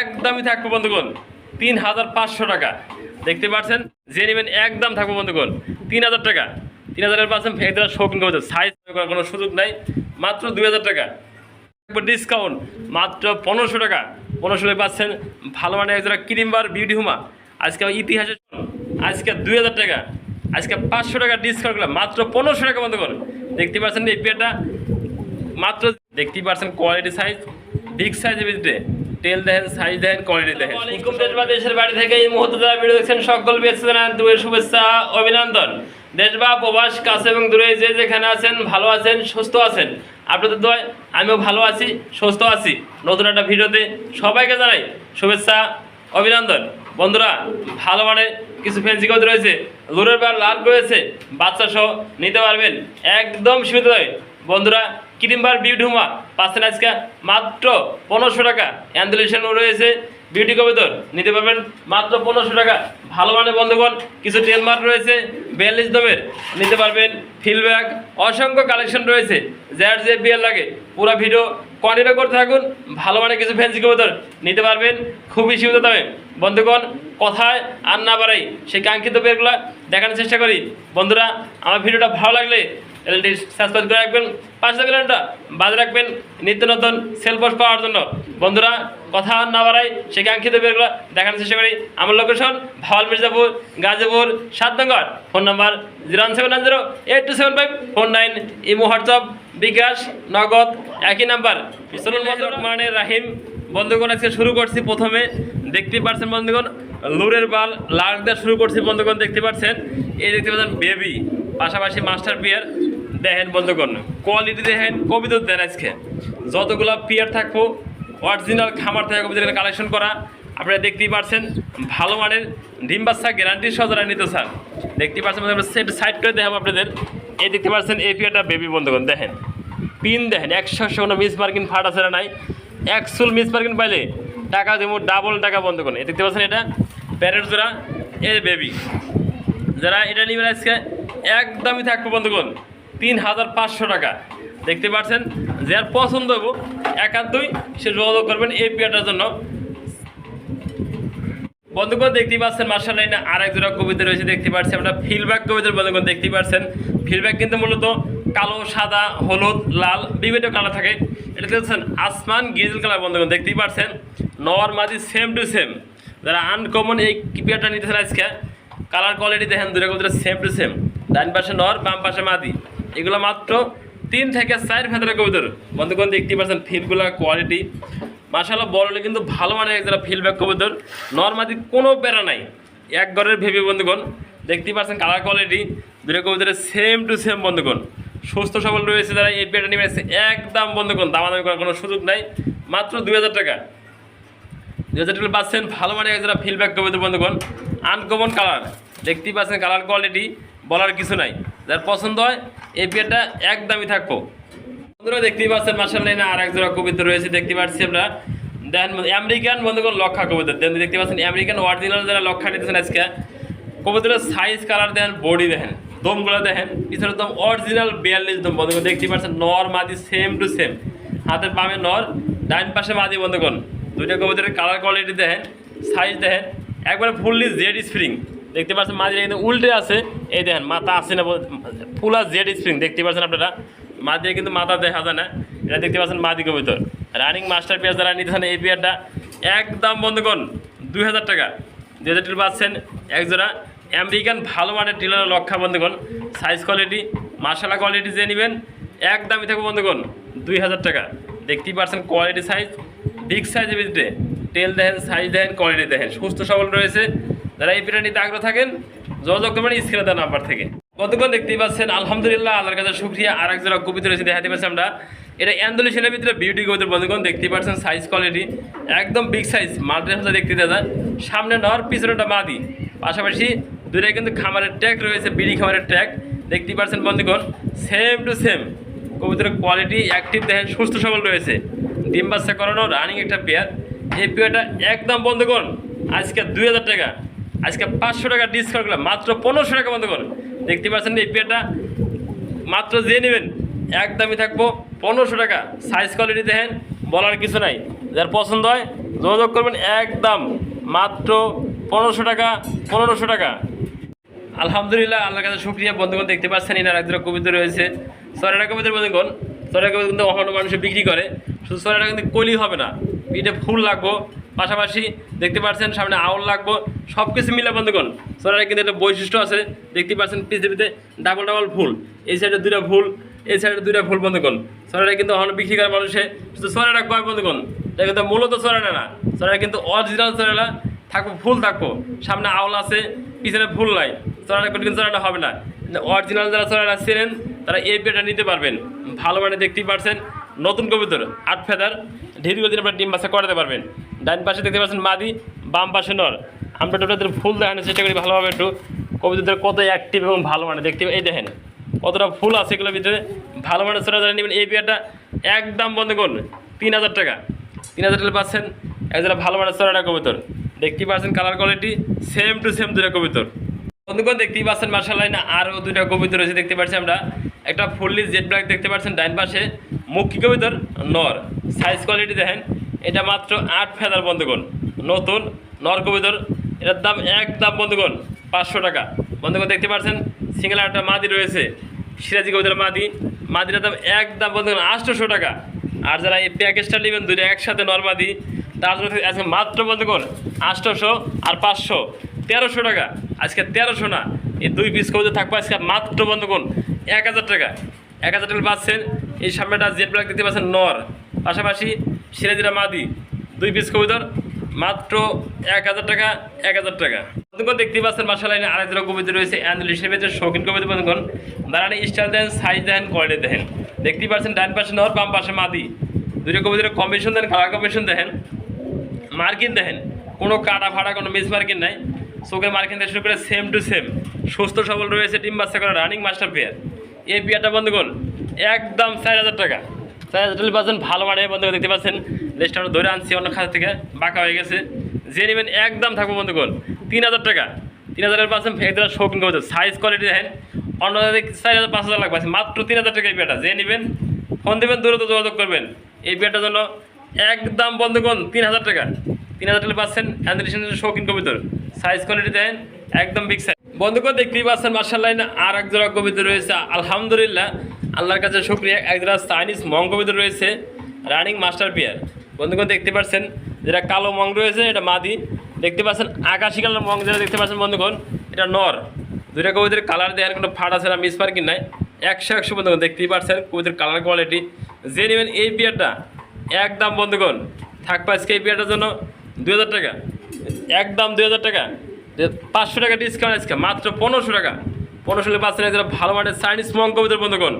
একদমই থাকব বন্ধুগণ। তিন হাজার পাঁচশো টাকা। দেখতে পাচ্ছেন? যে নেবেন একদম থাকব বন্ধুগণ। তিন হাজার টাকা তিন হাজারের পাচ্ছেন ফেকদার শৌখিন করতে সাইজ করার কোনো সুযোগ নাই। মাত্র দুই হাজার টাকা ডিসকাউন্ট মাত্র পনেরোশো টাকা। পনেরোশো টাকা পাচ্ছেন ভালো মানে একজোড়া ক্রিমবার বিউটি হুমা। আজকে ইতিহাসে আজকে দুই হাজার টাকা। আজকে পাঁচশো টাকা ডিসকাউন্ট করলাম। মাত্র পনেরোশো টাকা বন্ধ করুন দেখতে পাচ্ছেন এই পেয়ারটা? মাত্র দেখতেই পাচ্ছেন কোয়ালিটি সাইজ বিগ সাইজের ভিতরে। তেল আসসালামাইকুম দেশ দেশের বাড়ি থেকে এই মুহূর্তে সকল শুভেচ্ছা, অভিনন্দন। প্রবাস, কাছে এবং দূরে যে যেখানে আছেন, ভালো আছেন, সুস্থ আছেন, আপনাদের আমিও ভালো আছি, সুস্থ আছি। নতুন একটা ভিডিওতে সবাইকে জানাই শুভেচ্ছা, অভিনন্দন। বন্ধুরা, ভালো মানে কিছু ফেন্সি কবুতর রয়েছে। লুরের বার লাল রয়েছে, বাচ্চা সহ নিতে পারবেন একদম দামে। বন্ধুরা ক্রিমবার বিউটি হুমা পাচ্ছেন আজকে মাত্র পনেরোশো টাকা। অ্যান্ডুলেশন রয়েছে বিউটি কবিতর। নিতে পারবেন মাত্র পনেরোশো টাকা। ভালো মানের বন্ধুগণ, কিছু টেলমার্ক রয়েছে, বিয়াল্লিশ দমের। নিতে পারবেন ফিলব্যাক অসংখ্য কালেকশন রয়েছে, যার যে বিয়ার লাগে, পুরো ভিডিও কন্টিনিউ করতে থাকুন। ভালো মানের কিছু ফ্যান্সি কবুতর নিতে পারবেন খুবই সীমিত দামে। বন্ধুগণ, কথায় আর না বাড়াই, সেই কাঙ্ক্ষিত বেরগুলো দেখানোর চেষ্টা করি। বন্ধুরা, আমার ভিডিওটা ভালো লাগলে চ্যানেলটি সাবস্ক্রাইব করে রাখবেন। পাঁচটা কিলোমিটার বাজে রাখবেন। নিত্য নতুন সেলফোস পাওয়ার জন্য। বন্ধুরা, কথা না বাড়াই, সেই কাঙ্ক্ষিত বেরগুলো দেখানোর চেষ্টা করি। আমার লোকেশন ভাওয়াল মির্জাপুর, গাজীপুর সাত নম্বর phone number zero one seven nine zero eight two seven five four nine imo WhatsApp bKash, Nagad, একই নাম্বার মানে রাহিম, বন্ধুগণ, আজকে শুরু করছি প্রথমে। দেখতে পাচ্ছেন বন্ধুগণ, লুরের বাল লাল দেওয়া শুরু করছি বন্ধুগণ, দেখতে পাচ্ছেন এই দেখতে পাচ্ছেন বেবি পাশাপাশি মাস্টার পিয়ার দেখেন বন্ধুগণ কোয়ালিটি দেখেন, কবিতা দেন আজকে। যতগুলো পিয়ার থাকব অরিজিনাল খামার থেকে কবিতা কালেকশন করা, আপনারা দেখতেই পারছেন, ভালো মানের ডিম বাচ্চা গ্যারান্টি সহজরা নিতে চান। দেখতে পাচ্ছেন সেট সাইড করে দেখাবো আপনাদের। এই দেখতে পাচ্ছেন এই পিয়ারটা বেবি বন্ধুগণ দেখেন। পিন দেখেন, একশো কোনো মিস মার্কিন ফাট আছে না নাই। একশোল মিস মার্কিন পাইলে টাকা দেবো ডাবল টাকা, বন্ধ করুন দেখতে পাচ্ছেন এটা? প্যারেট জোড়া এ বেবি যারা এটা নেবেন আজকে, একদমই থাকব বন্ধুগণ তিন হাজার পাঁচশো টাকা। দেখতে পাচ্ছেন যার পছন্দ হব একান্তই সে যোগাযোগ করবেন এই পিয়াটার জন্য। বন্ধুগণ, দেখতেই পাচ্ছেন মার্শাল লাইনে আর এক জোড়া কবিতা রয়েছে, দেখতে পাচ্ছি আমরা। ফিলব্যাক কবিতার বন্ধুগণ, দেখতেই পাচ্ছেন। ফিলব্যাক কিন্তু মূলত কালো, সাদা, হলুদ, লাল, বিভিন্ন কালার থাকে। এটা দেখছেন আসমান গিরিজল কালার বন্ধুগণ, দেখতেই পাচ্ছেন। নর, মাঝি সেম টু সেম যারা আনকমন এই কিপিয়ারটা নিতেছেন আজকে কালার কোয়ালিটি দেখেন দুটো কবিতা সেম টু সেম ডান পাশে নর, বাম পাশে মাদি এগুলো মাত্র তিন থেকে চার ভেতরে কবিতর। বন্ধুগণ, দেখতেই পাচ্ছেন ফিলগুলা কোয়ালিটি মাসাল্লাহ বললে কিন্তু ভালো মানের যারা ফিলব্যাক কবুতর নর্মাদি কোনো প্যারা নাই। এক ঘরের ভেবে বন্ধুগণ, দেখতেই পাচ্ছেন কালার কোয়ালিটি দুটো কবুতরের সেম টু সেম বন্ধুগণ। সুস্থ সবল রয়েছে যারা, এই পেটা নিয়ে এসেছে একদম বন্ধুগণ, দামাদামি করার কোনো সুযোগ নাই, মাত্র দুই হাজার টাকা। দুই হাজার টাকা পাচ্ছেন ভালো মানের যারা ফিলব্যাক কবুতর বন্ধুগণ আনকমন কালার দেখতেই পাচ্ছেন কালার কোয়ালিটি বলার কিছু নাই। যার পছন্দ হয়, এই পেয়ারটা একদমই থাকব। বন্ধুরা, দেখতেই পাচ্ছেন মার্শাল লাইনে আর এক জোড়া কবিতা রয়েছে, দেখতে পাচ্ছি আমরা। দেন, আমেরিকান, বন্ধুগণ, লক্ষা কবিতা। দেন, দেখতে পাচ্ছেন, আমেরিকান অরিজিনাল যারা লক্ষা নিতেছেন আজকে কবিতার সাইজ কালার দেখেন বডি দেখেন, দমগুলো দেখেন পিছনে দম অরিজিনাল বিয়াল্লিশ দম। বন্ধুগণ দেখতে পাচ্ছেন, নর, মাদি সেম টু সেম হাতের বামে নর, ডাইন পাশে মাদি, বন্ধুগণ। দুইটা কবিতার কালার কোয়ালিটি দেখেন সাইজ দেখেন, একবারে ফুললি জেড স্প্রিং দেখতে পাচ্ছেন মাঝে কিন্তু উল্টে আছে। এই দেখেন, মাথা আছে না ফুলা জেড স্প্রিং দেখতে পাচ্ছেন আপনারা? মাদিয়ে কিন্তু মাথা দেখা যায় না। এটা দেখতে পাচ্ছেন মাদি কবিতর রানিং মাস্টার পেয়ার যারা নিতেছেন এই পেয়ারটা একদম বন্ধুগণ, দুই হাজার টাকা। দুই হাজার টাকা পাচ্ছেন এক জোড়া আমেরিকান ভালো মানের টিলার লক্ষা বন্ধুগণ। সাইজ কোয়ালিটি মার্শালা কোয়ালিটি যে নেবেন, একদমই থাকবে বন্ধুগণ, দুই হাজার টাকা। দেখতেই পাচ্ছেন কোয়ালিটি সাইজ বিগ সাইজের ভিতরে। তেল দেখেন সাইজ দেখেন কোয়ালিটি দেখেন। সুস্থ সবল রয়েছে। যারা এই পিঠা নিতে আগ্রহ থাকেন, যোগাযোগ করবেন স্ক্রিনে দেওয়া নাম্বার থেকে। কতক্ষণ দেখতেই পাচ্ছেন? আলহামদুলিল্লাহ, আল্লাহর কাছে শুক্রিয়া। আর এক জোড়া কবিতা রয়েছে দেখাতে পাচ্ছি আমরা। এটা অ্যান্ডোলেশনের ভিতরে বিউটি কবিতার বন্ধুগণ, দেখতেই পাচ্ছেন সাইজ কোয়ালিটি একদম বিগ সাইজ মাল্টি দেখতে দেওয়া সামনে নর পিছনেটা মাদি। পাশাপাশি দূরে কিন্তু খামারের ট্যাগ রয়েছে, বিড়ি খামারের ট্যাগ দেখতেই পাচ্ছেন বন্ধুগণ সেম টু সেম কবিতার কোয়ালিটি অ্যাক্টিভ দেখেন সুস্থ সবল রয়েছে। ডিম বাচ্চা করানো রানিং একটা পেয়ার এই পেয়ারটা একদম বন্ধুগণ, আজকে দুই হাজার টাকা। আজকে পাঁচশো টাকা ডিসকাউন্ট করলাম। মাত্র পনেরোশো টাকা বন্ধুগণ দেখতে পাচ্ছেন এই পেয়ারটা মাত্র যে নেবেন একদমই থাকব, পনেরোশো টাকা। সাইজ কোয়ালিটি দেখেন, বলার কিছু নাই। যার পছন্দ হয়, যোগাযোগ করবেন একদম। মাত্র পনেরোশো টাকা পনেরোশো টাকা। আলহামদুলিল্লাহ, আল্লাহর কাছে শুক্রিয়া। বন্ধুগণ, দেখতে পাচ্ছেন, এনার একজোড়া কবিতা রয়েছে। সরেরা কবিতার বন্ধুগণ সরেরা কবিতা কিন্তু অন্য মানুষে বিক্রি করে। শুধু সরেরা কিন্তু কলি হবে না। পিঠে ফুল লাগবো। পাশাপাশি দেখতে পাচ্ছেন সামনে আউল লাগবো সব কিছু মিলে বন্ধুগণ সরেরা কিন্তু একটা বৈশিষ্ট্য আছে, দেখতে পাচ্ছেন পৃথিবীতে ডাবল ডাবল ফুল, এই সাইডে দুইটা ফুল, এই সাইডে দুইটা ফুল বন্ধুগণ সরেরা কিন্তু অন্য বিক্রি করে মানুষে, শুধু সরেরা কয় বন্ধুগণ, এটা কিন্তু মূলত সরেরা না সরেরা কিন্তু অরিজিনাল সরেরা থাকব, ফুল থাকব, সামনে আউল আছে, পিছনে ফুল নাই চড়াটা কিন্তু চড়াটা হবে না অরিজিনাল যারা চড়াটা ছিলেন, তারা এই পেটা নিতে পারবেন, ভালো মানে দেখতেই পারছেন নতুন কবুতর, আট ফেদার ঢেরি দিন আপনার ডিম বাসা করাতে পারবেন। ডান পাশে দেখতে পাচ্ছেন মাদি, বাম পাশে নর। আমরা টোটাদের ফুল দেখানোর চেষ্টা করি ভালোভাবে একটু। কবিতাদের কত অ্যাক্টিভ এবং ভালো মানে দেখতে এই দেখেন, কতটা ফুল আছে এগুলোর ভিতরে। ভালো মানে চড়া যারা নেবেন, এই পেয়ারটা একদম বন্ধ করুন। তিন হাজার টাকা। তিন হাজার টাকা পাচ্ছেন একজোড়া ভালো মানে চড়াটা কবিতর। দেখতেই পাচ্ছেন colour quality same to same দুটা কবিতর। বন্ধুগণ, দেখতেই পাচ্ছেন মার্শাল লাইনে আরও দুটা কবিতর রয়েছে, দেখতে পাচ্ছি আমরা। একটা ফুললি জেড ব্ল্যাক দেখতে পাচ্ছেন ডাইন পাশে। মুখী কবিতর নর। সাইজ কোয়ালিটি দেখেন, এটা মাত্র আট ফেদার বন্ধুগণ। নতুন নর কবিতর, এটার দাম এক দাম বন্ধুগণ, পাঁচশো টাকা। বন্ধুগণ, দেখতে পাচ্ছেন, সিঙ্গেল একটা মাদি রয়েছে। সিরাজি কবিতার মাদি, মাদিটার দাম এক দাম বন্ধুগণ আটশোশো টাকা। আর যারা এই প্যাকেজটা নেবেন দুটো একসাথে নর্মাদি তার জন্য আজকে মাত্র বন্ধুগণ আটশোশো আর পাঁচশো। তেরোশো টাকা। আজকে তেরোশো না, এই দুই পিস কবিতা থাকবে আজকে মাত্র বন্ধুগণ, এক হাজার টাকা। এক হাজার টাকা পাচ্ছেন এই সামনেটা জেড ব্ল্যাক দেখতে পাচ্ছেন, নর। পাশাপাশি সিরাজিরা মাদি দুই পিস কবিতর, মাত্র এক হাজার টাকা, এক হাজার টাকা। বন্ধুগণ দেখতেই পাচ্ছেন মার্শাল লাইনে আরেক জোড়া কবিতা রয়েছে অ্যান্ডেল হিসেবে শৌখিন কবিতা বন্ধুগণ। দাঁড়ানি style then size then quality দেখেন। দেখতেই পাচ্ছেন, ডান পাশে নর, বাম পাশে মাদি। দুটো কবিতার কম্বিনেশন দেন কালার কম্বিনেশন দেখেন। মার্কিন দেখেন, কোনো কাটা ফাটা, কোনো মিস মার্কিন নাই। চোখের মার্কিন থেকে শুরু করে সেম টু সেম সুস্থ সবল রয়েছে, টিম বাচ্চা করা রানিং মাস্টার পেয়ার এই পেয়ারটা বন্ধুগণ একদম চার হাজার টাকা। চার হাজার টাকা পাচ্ছেন, ভালো মানে বন্ধুগণ দেখতে পাচ্ছেন। আমরা ধরে আনছি, অন্য খাতা থেকে বাঁকা হয়ে গেছে। যে নেবেন একদম থাকব বন্ধুগণ, তিন হাজার টাকা। তিন হাজারের পাচ্ছেন একদম শৌখিন করতে সাইজ কোয়ালিটি দেখেন, অন্য চার হাজার, পাঁচ হাজার লাগবে। মাত্র তিন হাজার টাকা এই পেয়ারটা যে নেবেন, ফোন দেবেন দূরত্ব যোগাযোগ করবেন। এই পেয়ারটার জন্য একদম বন্ধুগণ, তিন হাজার টাকা। তিন হাজার টাকা পাচ্ছেন অ্যান্ড্রিসের শৌখিন কবিতর সাইজ কোয়ালিটি দেন একদম বিগ সাইজ বন্ধুগণ, দেখতেই পাচ্ছেন মার্শাল লাইনে আর এক জোড়া কবিতা রয়েছে। আলহামদুলিল্লাহ আল্লাহর কাছে শুক্রিয়া। এক জোড়া চাইনিজ মং কবিতা রয়েছে, রানিং মাস্টার পিয়ার বন্ধুগণ, দেখতে পাচ্ছেন যেটা কালো মং রয়েছে, এটা মাদি। দেখতে পাচ্ছেন আকাশি কালার মং যেটা দেখতে পাচ্ছেন বন্ধুগণ, এটা নর। দুইটা কবিদের কালার দেওয়ার কোনো ফাট আছে না মিস পার্কিং নাই? একশো একশো বন্ধুগণ, দেখতেই পাচ্ছেন কবিদের কালার কোয়ালিটি যে নেবেন এই বিয়ারটা একদম বন্ধুগণ। থাকবে আজকে এই বিয়ারটার জন্য দুই হাজার টাকা। একদম দুই হাজার টাকা। পাঁচশো টাকা ডিসকাউন্ট আজকে, মাত্র পনেরোশো টাকা। পনেরোশো পাচ্ছেন ভালো মানের চাইনিজ মং কবিতার বন্ধুগণ।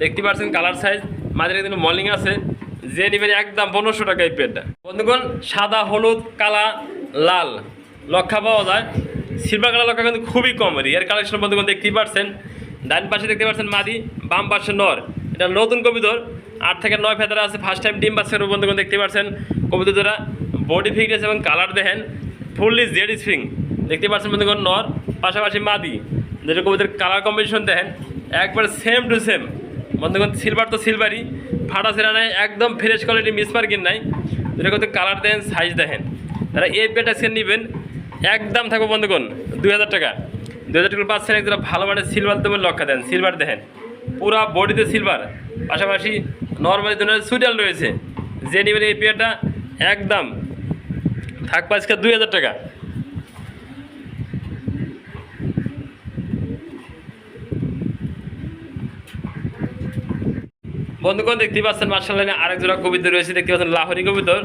দেখতে পাচ্ছেন কালার সাইজ মাঝে কিন্তু মর্নিং আছে। যে নেবেন একদম পনেরোশো টাকা এই পেয়ারটা বন্ধুগণ, সাদা, হলুদ, কালা, লাল লক্ষা পাওয়া যায়। সিলভার কালার লক্ষা কিন্তু খুবই কম রিয়ার কালেকশন বন্ধুগণ দেখতেই পাচ্ছেন। ডান পাশে দেখতে পাচ্ছেন মাদি, বাম পাশে নর। এটা নতুন কবিতর। আট থেকে নয় ফেদারা আছে ফার্স্ট টাইম ডিম বাচ্চার বন্ধুগণ দেখতে পাচ্ছেন। কবিতর বডি ফিটনেস এবং কালার দেখেন। ফুললি জেড স্প্রিং দেখতে পাচ্ছেন বন্ধুগণ নর, পাশাপাশি মাদি। যেটা কবিতার কালার কম্বিনেশন দেখেন। একবার সেম টু সেম বন্ধুগণ সিলভার তো সিলভারই ফাটা সেরা নাই, একদম ফ্রেশ কোয়ালিটি মিস মার্কিন নাই। যেটা কত কালার দেখেন সাইজ দেখেন। তারা এই পেটা সেন নেবেন, একদম থাকব বন্ধুগণ, দুই হাজার টাকা। দুই হাজার টাকা পাচ্ছেন একদম ভালো মানের সিলভার তুমি লক্ষ্য দেন সিলভার দেখেন। পুরা বডিতে সিলভার পাশাপাশি নর্মালি ধরনের সুইডাল রয়েছে। যে নেবেন এই পেয়ারটা একদম। থাকবে আজকে দুই হাজার টাকা। বন্ধুগণ দেখতে পাচ্ছেন মার্শাল লাইনে আরেক জোড়া কবিতা রয়েছে, দেখতে পাচ্ছেন, লাহরি কবিতর।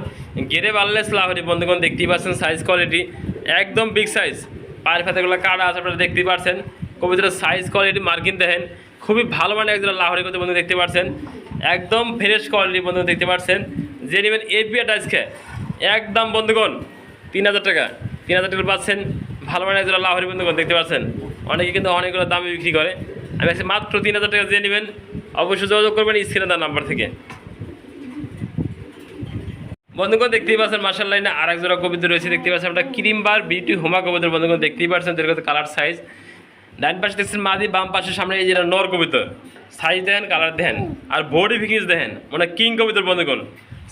গেরে বাল্লেস লাহরি, বন্ধুগণ দেখতেই পাচ্ছেন সাইজ কোয়ালিটি একদম বিগ সাইজ পায়ের ফাতেগুলো কাটা আছে, আপনারা দেখতেই পাচ্ছেন কবিতার সাইজ কোয়ালিটি মার্কিন দেখেন। খুবই ভালো মানে একজন লাহরি কবিতা বন্ধু দেখতে পাচ্ছেন। একদম ফ্রেশ কোয়ালিটি বন্ধু দেখতে পাচ্ছেন। যে নেবেন এপিআটা আজকে একদম, বন্ধুগণ, তিন হাজার টাকা। তিন হাজার টাকা পাচ্ছেন, ভালো মানে একজন লাহরি, বন্ধুগণ দেখতে পাচ্ছেন। অনেকে কিন্তু অনেকগুলো দামে বিক্রি করে। আমি আজকে মাত্র তিন হাজার টাকা দিয়ে নেবেন অবশ্যই যোগাযোগ করবেন স্ক্রিনে তার নাম্বার থেকে। বন্ধুগণ, দেখতেই পাচ্ছেন মার্শাল লাইনে আর এক জোড়া কবিতা রয়েছে। দেখতে পাচ্ছেন আমরা ক্রিম বার, বিউটি, হোমা কবিতার বন্ধুগণ, দেখতেই পাচ্ছেন যেরকম কালার সাইজ ডান পাশে দেখছেন মাদি, বাম পাশে সামনে এই যেটা নর কবিতর সাইজ দেখেন কালার দেখেন। আর বডি ফিকিস দেখেন মানে কিং কবিতর বন্ধুগণ।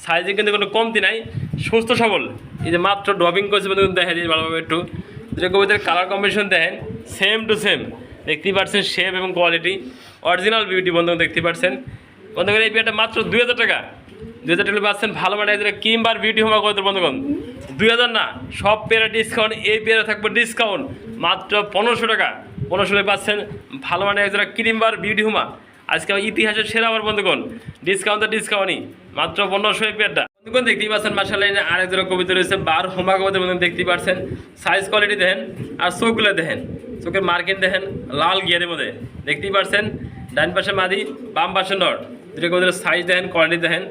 সাইজে কিন্তু কোনো কমতি নাই, সুস্থ সবল। এই যে মাত্র ড্রপিং করছে বন্ধুগণ দেখেন ভালোভাবে একটু। দুটো কবিতার কালার কম্বিনেশন দেখেন সেম টু সেম দেখতেই পাচ্ছেন শেপ এবং কোয়ালিটি অরিজিনাল বিউটি বন্ধু দেখতে পাচ্ছেন। বন্ধুগণ, এই পেয়ারটা মাত্র দুই হাজার টাকা। দুই হাজার টাকা পাচ্ছেন ভালো মানে কিংবার বিউটি হোমা করতে বন্ধুগণ। দুই হাজার না, সব পেয়ারা ডিসকাউন্ট এই পেয়ারা থাকবে ডিসকাউন্ট মাত্র পনেরোশো টাকা। পনেরোশো টাকা পাচ্ছেন ভালো মানে একজোড়া ক্রিমবার বিউটি হুমা আজকে ইতিহাসের সেরা আমার বন্ধুগণ। ডিসকাউন্ট তো ডিসকাউন্টই মাত্র পনেরোশো এই পেয়ারটা। বন্ধুগণ দেখতেই পাচ্ছেন মার্শাল লাইনে আরেক জোড়া কবিতা রয়েছে, বার হোমা কবিতা বন্ধুগণ দেখতেই পাচ্ছেন। সাইজ কোয়ালিটি দেখেন, আর চোখগুলো দেখেন, চোখের মার্কিন দেখেন, লাল গিয়ারের মধ্যে। দেখতেই পাচ্ছেন, ডান পাশে মাদি, বাম পাশে নট দুটো কবিতার সাইজ দেখেন কোয়ালিটি দেখেন।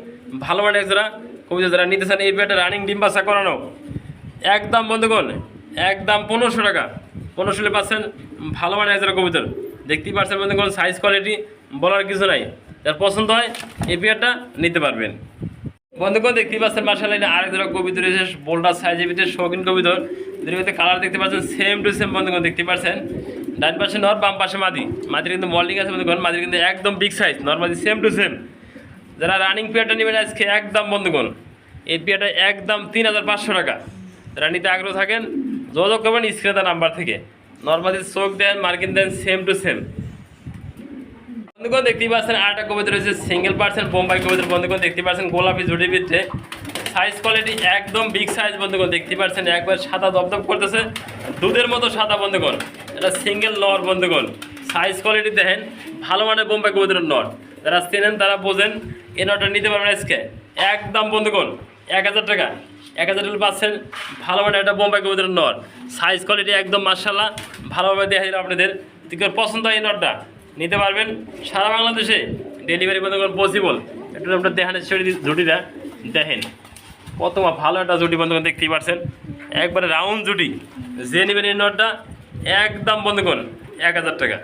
ভালো মানে একজোড়া কবিতা যারা নিতে চান, এই পেয়ারটা রানিং ডিম বাসা করানো। একদম, বন্ধুগণ, একদম পনেরোশো টাকা। পনেরোশো পাচ্ছেন ভালো মানে একজোড়া কবিতর। দেখতেই পাচ্ছেন, বন্ধুগণ সাইজ কোয়ালিটি বলার কিছু নাই। যার পছন্দ হয়, এই পেয়ারটা নিতে পারবেন। বন্ধুগণ দেখতেই পাচ্ছেন মার্শাল লাইনে আরেক ধরনের কবিতা রয়েছে, বোল্ডার সাইজের ভিতরে শৌখিন কবিতর দুটোতে কালার দেখতে পাচ্ছেন সেম টু সেম বন্ধুগণ, দেখতে পাচ্ছেন। ডান পাশে নর, বাম পাশে মাদি। মাদির কিন্তু মল্লিং আছে, বন্ধুগণ, মাদির কিন্তু একদম big size normally same to same যারা রানিং পেয়ারটা নেবেন আজকে, একদম, বন্ধুগণ, এই পেয়ারটা একদম তিন হাজার পাঁচশো টাকা। যারা নিতে আগ্রহ থাকেন, যোগাযোগ করবেন স্ক্রিনে নাম্বার থেকে। নর্মালি চোখ দেন, মার্কিন দেন সেম টু সেম বন্ধুগণ দেখতেই পাচ্ছেন আরেকটা কবিতা রয়েছে সিঙ্গেল পার্সেন্ট বোম্বাই কবিতার বন্ধুগণ দেখতে পাচ্ছেন, গোলাপি জুটির ভিতরে। সাইজ কোয়ালিটি একদম বিগ সাইজ বন্ধুগণ দেখতে পাচ্ছেন, একবার সাদা দপদপ করতেছে, দুধের মতো সাদা বন্ধুগণ। এটা সিঙ্গেল নর বন্ধুগণ। সাইজ কোয়ালিটি দেখেন, ভালো মানের বোম্বাই কবিতার নট যারা চেনেন তারা বোঝেন এ নটটা নিতে পারবেন আজকে। একদম বন্ধুগণ, এক হাজার টাকা। এক হাজার টাকা পাচ্ছেন, ভালো মানের একটা বোম্বাই কবিতার নট সাইজ কোয়ালিটি একদম মার্শাল্লাহ ভালোভাবে দেখা দিল আপনাদের। পছন্দ হয় এই নটটা নিতে পারবেন। সারা বাংলাদেশে ডেলিভারি কত পসিবল একটু আপনার দেখানের জুটিটা দেখেন। কত ভালো একটা জুটি বন্ধুগণ দেখতেই পারছেন। একবারে রাউন্ড জুটি। যে নেবেন এই নটটা, একদম বন্ধুগণ এক হাজার টাকা।